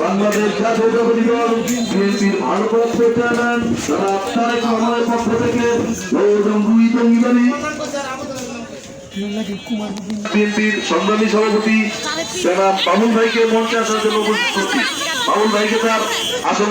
বাংলাদেশ জাতীয়তাবাদী দল, বিএনপির জনাব তারেক সংগ্রামী সভাপতি জনাব বাবুল ভাইকে মঞ্চে আসার জন্য বাবুল ভাইকে তার আসন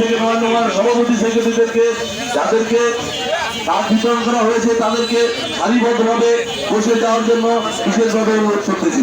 থেকে নয় সভাপতি সেক্রেটারিদেরকে, যাদেরকে কাজ বিতরণ করা হয়েছে, তাদেরকে সারিবদ্ধভাবে বসে যাওয়ার জন্য বিশেষভাবে অনুরোধ করতেছি।